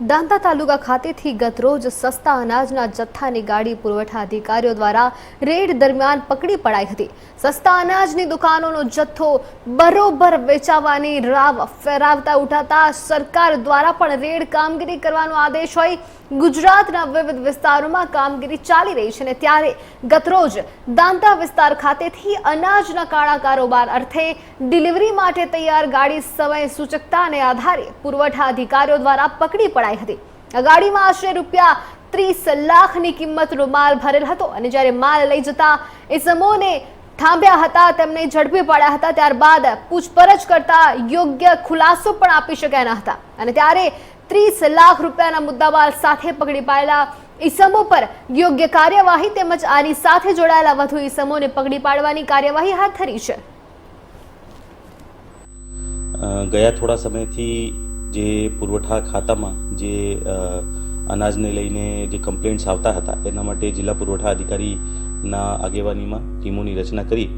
દાંતા તાલુકા ખાતેથી ગતરોજ સસ્તા અનાજના જથ્થાની ગાડી પુરવઠા અધિકારીઓ દ્વારા રેડ દરમિયાન પકડી પડાઈ હતી. સસ્તા અનાજની દુકાનોનો જથ્થો બરોબર વેચાવાની રાવ ફેરાવતા ઉઠાતા સરકાર દ્વારા પણ રેડ કામગીરી કરવાનો આદેશ હોય. ગુજરાતના વિવિધ વિસ્તારોમાં કામગીરી ચાલી રહી છે અને ત્યારે ગતરોજ દાંતા વિસ્તાર ખાતેથી અનાજના કાળા કારોબાર અર્થે ડિલિવરી માટે તૈયાર ગાડી સમય સૂચકતાને આધારે પુરવઠા અધિકારીઓ દ્વારા પકડી પડાઈ હતી. આ ગાડીમાં આશરે રૂપિયા ત્રીસ લાખની કિંમતનો માલ ભરેલ હતો અને જ્યારે માલ લઈ જતા ઇસમોને થાંભ્યા હતા, તેમને ઝડપી પાડ્યા હતા, ત્યારબાદ પૂછપરછ કરતા યોગ્ય ખુલાસો પણ આપી શક્યા ન હતા. અને ત્યારે ત્રીસ લાખ રૂપિયાના મુદ્દામાલ સાથે પકડી પાડેલા ઈસમો પર યોગ્ય કાર્યવાહી તેમજ આની સાથે જોડાયેલા વધુ ઈસમોને પકડી પાડવાની કાર્યવાહી હાથ ધરી છે. ગયા થોડા સમયથી જે પુરવઠા ખાતામાં જે અનાજને લઈને જે કમ્પ્લેન્ટ્સ આવતા હતા, એના માટે જિલ્લા પુરવઠા અધિકારીના આગેવાનીમાં ટીમોની રચના કરી,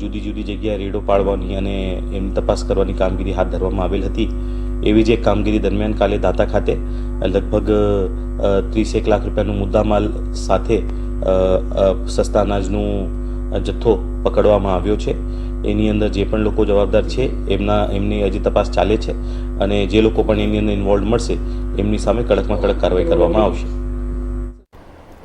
જુદી જુદી જગ્યાએ રેડો પાડવાની અને એમ તપાસ કરવાની કામગીરી હાથ ધરવામાં આવેલ હતી. એવી જ એક કામગીરી દરમિયાન કાલે દાતા ખાતે, લગભગ ત્રીસેક લાખ રૂપિયાનું મુદ્દામાલ સાથે સસ્તા અનાજનું જથ્થો પકડવામાં આવ્યો છે. એની અંદર જે પણ લોકો જવાબદાર છે, એમના, એમની હજી તપાસ ચાલે છે અને જે લોકો પણ એની અંદર ઇન્વોલ્વ મળશે, એમની સામે કડકમાં કડક કાર્યવાહી કરવામાં આવશે.